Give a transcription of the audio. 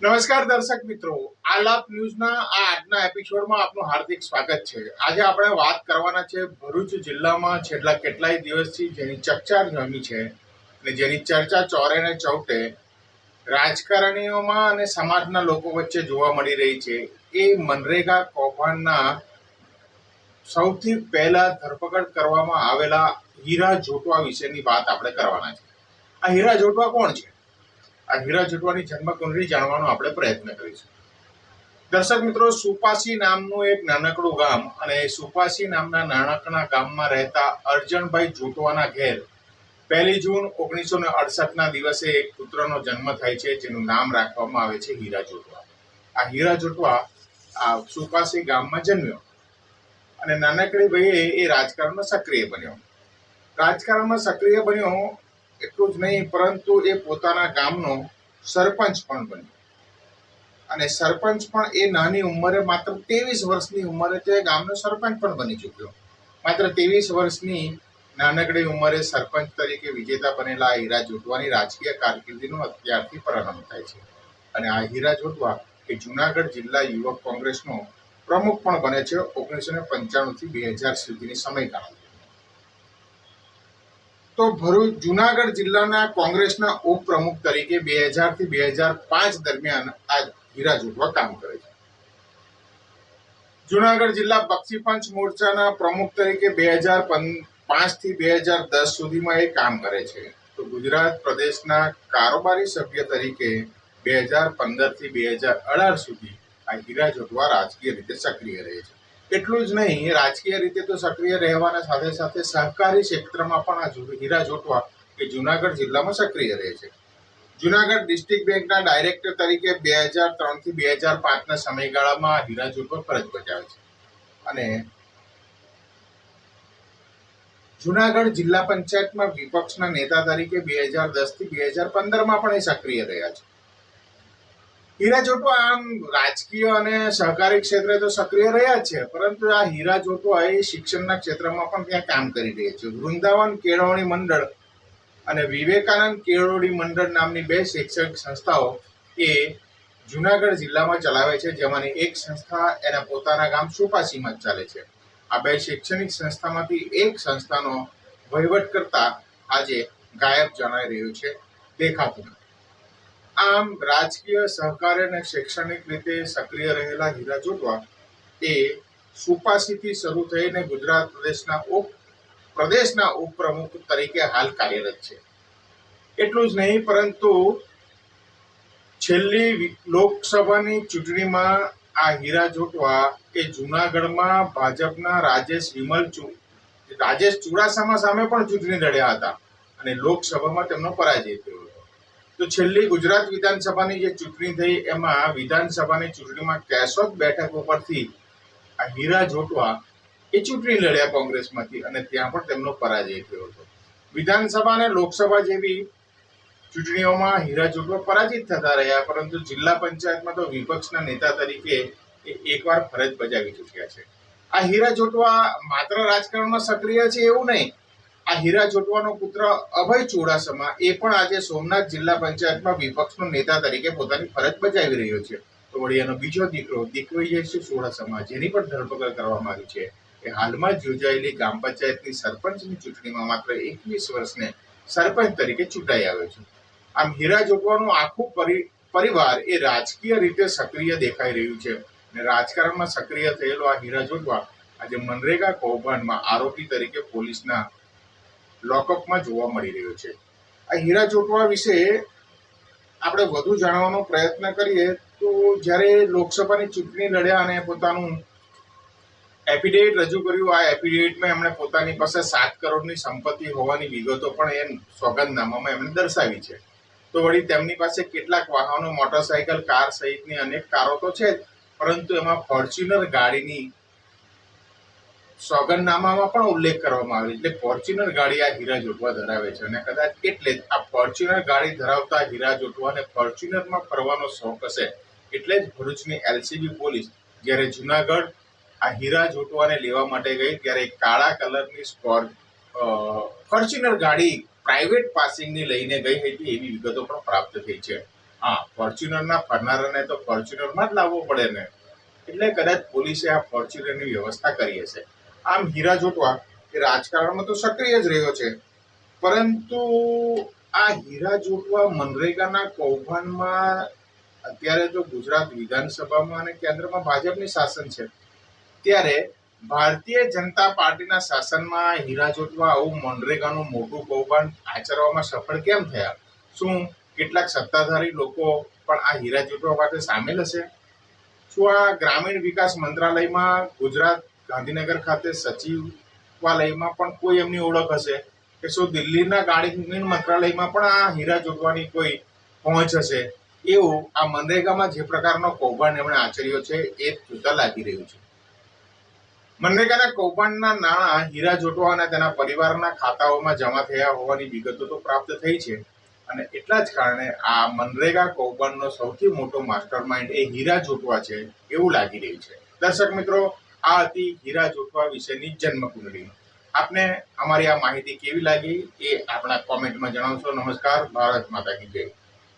નમસ્કાર દર્શક મિત્રો આલાપ ન્યૂઝના આ આજના એપિસોડમાં આપનું હાર્દિક સ્વાગત છે. આજે આપણે વાત કરવાના છે ભરૂચ જિલ્લામાં છેલ્લા કેટલાય દિવસથી જેની ચકચાર જામી છે અને જેની ચર્ચા ચોરે ને ચૌટે રાજકારણીઓમાં અને સમાજના લોકો વચ્ચે જોવા મળી રહી છે. એ મનરેગા કૌભાંડના સૌથી પહેલા ધરપકડ કરવામાં આવેલા હીરા જોટવા વિશેની વાત આપણે કરવાના છે. આ હીરા જોટવા કોણ છે? આ હીરા જોટવાની જન્મકુંડળી જાણવાનો આપણે પ્રયત્ન કરીશું. દર્શક મિત્રો, સુપાસી નામનું એક નાનકડું ગામ અને સુપાસી નામના નાનકડા ગામમાં રહેતા અર્જણભાઈ જોટવાના ઘેર પહેલી જૂન ઓગણીસો ને અડસઠના દિવસે એક પુત્રનો જન્મ થાય છે, જેનું નામ રાખવામાં આવે છે હીરા જોટવા. આ હીરા જોટવા આ સુપાસી ગામમાં જન્મ્યો અને નાનકડી ભાઈએ એ રાજકારણમાં સક્રિય બન્યો. રાજકારણમાં સક્રિય બન્યો એટલું જ નહીં, પરંતુ એ પોતાના ગામનો સરપંચ પણ બન્યો. અને સરપંચ પણ એ નાની ઉંમરે, માત્ર ત્રેવીસ વર્ષની ઉંમરે તે ગામનો સરપંચ પણ બની ચૂક્યો. માત્ર ત્રેવીસ વર્ષની નાનકડી ઉંમરે સરપંચ તરીકે વિજેતા બનેલા આ હીરા જોટવાની રાજકીય કારકિર્દીનો અત્યારથી પ્રારંભ થાય છે. અને આ હીરા જોટવા એ જુનાગઢ જિલ્લા યુવક કોંગ્રેસનો પ્રમુખ પણ બને છે ઓગણીસો ને પંચાણુંથી બે હજાર સુધીની સમયગાળા તો ભરૂચ જુનાગઢ જિલ્લાના કોંગ્રેસના ઉપપ્રમુખ તરીકે બે હજારથી બે હજાર પાંચ દરમિયાન આ હીરા જોડવા કામ કરે છે. જુનાગઢ જિલ્લા બક્ષી પંચ મોરચાના પ્રમુખ તરીકે બે હજાર પાંચથી બે હજાર દસ સુધીમાં એ કામ કરે છે. તો ગુજરાત પ્રદેશના કારોબારી સભ્ય તરીકે બે હજાર પંદરથી બે હજાર અઢાર સુધી આ હીરા જોટવા રાજકીય રીતે સક્રિય રહે છે. એટલું જ નહીં, રાજકીય રીતે તો સક્રિય રહેવાના સાથે સાથે સહકારી ક્ષેત્રમાં પણ આ હીરા જોટવા કે જુનાગઢ જિલ્લામાં સક્રિય રહે છે. જુનાગઢ ડિસ્ટ્રિક્ટ બેંકના ડાયરેક્ટર તરીકે બે હજાર ત્રણથી બે હજાર પાંચના સમયગાળામાં હીરા જોટવા ફરજ બજાવે છે. અને જુનાગઢ જિલ્લા પંચાયતમાં વિપક્ષના નેતા તરીકે બે હજાર દસથી બે હજાર પંદરમાં પણ એ સક્રિય રહ્યા છે. હીરા જોટવા આમ રાજકીય અને સહકારી ક્ષેત્રે તો સક્રિય રહ્યા છે, પરંતુ આ હીરા જોટવા એ શિક્ષણના ક્ષેત્રમાં પણ ત્યાં કામ કરી રહ્યા છે. વૃંદાવન કેળવણી મંડળ અને વિવેકાનંદ કેળવણી મંડળ નામની બે શૈક્ષણિક સંસ્થાઓ એ જુનાગઢ જિલ્લામાં ચલાવે છે, જેમાંની એક સંસ્થા એના પોતાના ગામ સુપાસીમાં ચાલે છે. આ બે શૈક્ષણિક સંસ્થામાંથી એક સંસ્થાનો વહીવટ કરતા આજે ગાયબ જણાઈ રહ્યું છે. દેખાતું નથી. આમ રાજકીય સહકારી અને શૈક્ષણિક રીતે સક્રિય રહેલા હીરા જોટવા એ સુપાસીથી શરૂ થઈને ગુજરાત પ્રદેશના ઉપ પ્રદેશના ઉપપ્રમુખ તરીકે હાલ કાર્યરત છે. એટલું જ નહીં, પરંતુ છેલ્લી લોકસભાની ચૂંટણીમાં આ હીરા જોટવા એ જુનાગઢમાં ભાજપના રાજેશ વિમલ રાજેશ ચુડાસામા સામે પણ ચૂંટણી લડ્યા હતા અને લોકસભામાં તેમનો પરાજય થયો. તો છેલ્લી ગુજરાત વિધાનસભાની જે ચૂંટણી થઈ, એમાં વિધાનસભાની ચૂંટણીમાં કેશોદ બેઠક ઉપરથી આ હીરા જોટવા એ ચૂંટણી લડ્યા કોંગ્રેસમાંથી અને ત્યાં પણ તેમનો પરાજય થયો હતો. વિધાનસભા અને લોકસભા જેવી ચૂંટણીઓમાં હીરા જોટવા પરાજિત થતા રહ્યા, પરંતુ જિલ્લા પંચાયતમાં તો વિપક્ષના નેતા તરીકે એ એકવાર ફરજ બજાવી ચૂક્યા છે. આ હીરા જોટવા માત્ર રાજકારણમાં સક્રિય છે એવું નહીં આ હીરા જોટવાનો પુત્ર અભય ચુડાસમા એ પણ આજે સોમનાથ જિલ્લા પંચાયતમાં વિપક્ષનો નેતા તરીકે પોતાની ફરજ બજાવી રહ્યો છે. તો વળી એનો બીજો દીકરો દિગ્વિજયસિંહ ચુડાસમા, જેની પણ ધરપકડ કરવામાં આવી છે, એ હાલમાં જ યોજાયેલી ગ્રામ પંચાયતની સરપંચની ચૂંટણીમાં માત્ર એકવીસ વર્ષને સરપંચ તરીકે ચૂંટાઈ આવ્યો છે. આમ હીરા જોટવાનું આખું પરિ- પરિવાર એ રાજકીય રીતે સક્રિય દેખાઈ રહ્યું છે અને રાજકારણમાં સક્રિય થયેલો આ હીરા જોટવા આજે મનરેગા કૌભાંડમાં આરોપી તરીકે પોલીસના લોકઅપમાં જોવા મળી રહ્યો છે. આ હીરા ચોટવા વિશે આપણે વધુ જાણવાનો પ્રયત્ન કરીએ તો જ્યારે લોકસભાની ચૂંટણી લડ્યા અને પોતાનું એફિડેવિટ રજૂ કર્યું, આ એફિડેવિટમાં એમણે પોતાની પાસે સાત કરોડની સંપત્તિ હોવાની વિગતો પણ એમ સોગંદનામામાં એમણે દર્શાવી છે. તો વળી તેમની પાસે કેટલાક વાહનો, મોટરસાયકલ, કાર સહિતની અનેક કારો તો છે જ, પરંતુ એમાં ફોર્ચ્યુનર ગાડીની સોગંદનામામાં પણ ઉલ્લેખ કરવામાં આવ્યો એટલે ફોર્ચ્યુનર ગાડી આ હીરા જોટવા ધરાવે છે અને કદાચ એટલે જ આ ફોર્ચ્યુનર ગાડી ધરાવતા હીરા જોટવાને ફોર્ચ્યુનરમાં ફરવાનો શોખ હશે એટલે જ ભરૂચની એલસીબી પોલીસ જ્યારે જુનાગઢ આ હીરા જોટવાને લેવા માટે ગઈ ત્યારે કાળા કલરની સ્કોર ફોર્ચ્યુનર ગાડી પ્રાઇવેટ પાસિંગની લઈને ગઈ હતી એવી વિગતો પણ પ્રાપ્ત થઈ છે. હા, ફોર્ચ્યુનરના ફરનારાને તો ફોર્ચ્યુનરમાં જ લાવવો પડે ને. એટલે કદાચ પોલીસે આ ફોર્ચ્યુનરની વ્યવસ્થા કરી હશે. આમ હીરા જોટવા એ રાજકારણમાં તો સક્રિય જ રહ્યો છે. પરંતુ આ હીરા જોટવા મનરેગાના કૌભાંડમાં અત્યારે તો ગુજરાત વિધાનસભામાં અને કેન્દ્રમાં ભાજપની શાસન છે. ત્યારે ભારતીય જનતા પાર્ટીના શાસનમાં હીરા જોટવા આવું મનરેગાનું મોટું કૌભાંડ આચરવામાં સફળ કેમ થયા? શું કેટલાક સત્તાધારી લોકો પણ આ હીરા જોટવા માટે સામેલ હશે? શું આ ગ્રામીણ વિકાસ મંત્રાલયમાં ગુજરાત ગાંધીનગર ખાતે સચિવાલયમાં પણ કોઈ એમની ઓળખ હશે કે શું દિલ્હીના ગ્રામીણ મંત્રાલયમાં પણ આ હીરા જોડવાની કોઈ પહોંચ હશે? એવું આ મનરેગામાં જે પ્રકારનો કૌભાંડ એમણે આચર્યો છે, એ જોતા લાગી રહ્યું છે. મનરેગાના કૌભાંડના નાણાં હીરા જોટવા અને તેના પરિવારના ખાતાઓમાં જમા થયા હોવાની વિગતો તો પ્રાપ્ત થઈ છે. અને એટલા જ કારણે આ મનરેગા કૌભાંડનો સૌથી મોટો માસ્ટર માઇન્ડ એ હીરા જોટવા છે, એવું લાગી રહ્યું છે. દર્શક મિત્રો આ હતી હીરા જોટવા વિશેની જન્મ કુંડળી આપને અમારી આ માહિતી કેવી લાગી એ આપણા કોમેન્ટમાં જણાવશો. નમસ્કાર. ભારત માતા કી જય.